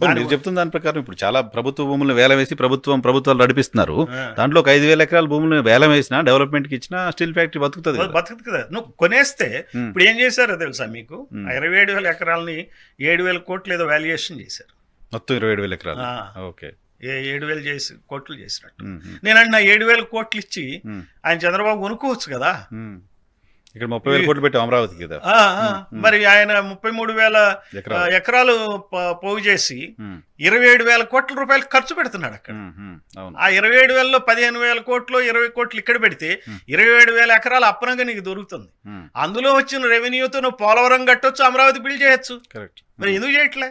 మీరు చెప్తున్న దాని ప్రకారం ఇప్పుడు చాలా ప్రభుత్వ భూములను వేలం వేసి ప్రభుత్వం ప్రభుత్వాలు నడిపిస్తున్నారు. దాంట్లో ఒక ఐదు వేల ఎకరాల భూములను వేలం వేసినా డెవలప్మెంట్కి ఇచ్చినా స్టీల్ ఫ్యాక్టరీ బతుకుతుంది కదా. బతుకుతుంది కదా. నువ్వు కొనేస్తే. ఇప్పుడు ఏం చేశారో తెలుసా మీకు? ఇరవై ఏడు వేల ఎకరాలని ఏడు వేల కోట్లు ఏదో వాల్యుయేషన్ చేశారు. మొత్తం ఇరవై ఏడు వేల ఎకరాలు. ఓకే. ఏ ఏడు వేలు చేసి కోట్లు చేసినట్టు. ఉమ్, ఉమ్, నేను అంటున్నా ఏడు వేల కోట్లు ఇచ్చి ఆయన చంద్రబాబు కొనుక్కోవచ్చు కదా. ఇక్కడ ముప్పై వేల కోట్లు పెట్టాం అమరావతికి కదా. మరి ఆయన ముప్పై మూడు వేల ఎకరాలు. పోగు చేసి ఇరవై ఏడు వేల కోట్ల రూపాయలు ఖర్చు పెడుతున్నాడు అక్కడ. ఆ ఇరవై ఏడు వేలలో పదిహేను వేల కోట్లు ఇరవై కోట్లు ఇక్కడ పెడితే. ఇరవై ఏడు వేల ఎకరాలు అప్పనంగా నీకు దొరుకుతుంది. అందులో వచ్చిన రెవెన్యూతో నువ్వు పోలవరం కట్టొచ్చు అమరావతి బిల్డ్ చేయొచ్చు. కరెక్ట్ మరి ఎందుకు చేయట్లే?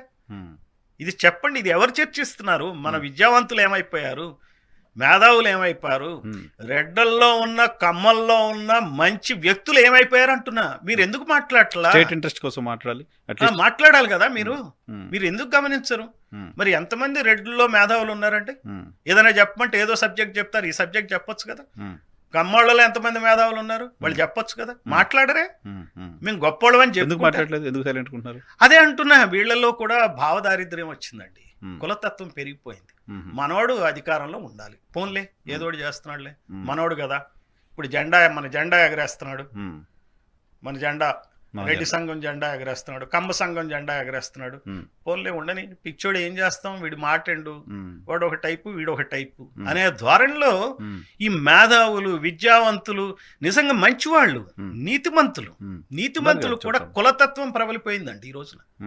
ఇది చెప్పండి ఇది ఎవరు చర్చిస్తున్నారు? మన విద్యావంతులు ఏమైపోయారు? మేధావులు ఏమైపోయారు రెడ్డల్లో ఉన్న కమ్మల్లో ఉన్న మంచి వ్యక్తులు ఏమైపోయారు అంటున్నా. మీరు ఎందుకు మాట్లాడట్లా? ఇంట్రెస్ట్ కోసం మాట్లాడాలి. మాట్లాడాలి కదా మీరు? మీరు ఎందుకు గమనించరు? మరి ఎంతమంది రెడ్లలో మేధావులు ఉన్నారంటే? ఉమ్, ఏదైనా చెప్పమంటే ఏదో సబ్జెక్ట్ చెప్తారు. ఈ సబ్జెక్ట్ చెప్పొచ్చు కదా. కమ్మోళ్ళలో ఎంతమంది మేధావులు ఉన్నారు? వాళ్ళు చెప్పొచ్చు కదా. మాట్లాడరే. మేము గొప్పోళ్ళం అని ఎందుకు మాట్లాడలేదు? ఎందుకు సైలెంట్ అదే అంటున్నా. వీళ్ళల్లో కూడా భావదారిద్ర్యం వచ్చిందండి. కులతత్వం పెరిగిపోయింది. మనోడు అధికారంలో ఉండాలి. పోన్లే ఏదోటి చేస్తున్నాడులే. మనోడు కదా. ఇప్పుడు జెండా మన జెండా ఎగరేస్తున్నాడు. మన జెండా రెడ్డి. సంఘం జెండా ఎగరేస్తున్నాడు. కమ్మ సంఘం జెండా ఎగరేస్తున్నాడు. పోన్లే ఉండని. పిచ్చోడు ఏం చేస్తాం? వీడి మాటండు వాడు ఒక టైపు వీడు ఒక టైపు అనే ధోరణిలో ఈ మేధావులు విద్యావంతులు నిజంగా మంచివాళ్ళు. నీతిమంతులు. నీతిమంతులు కూడా. కులతత్వం ప్రబలిపోయిందండి ఈ రోజున.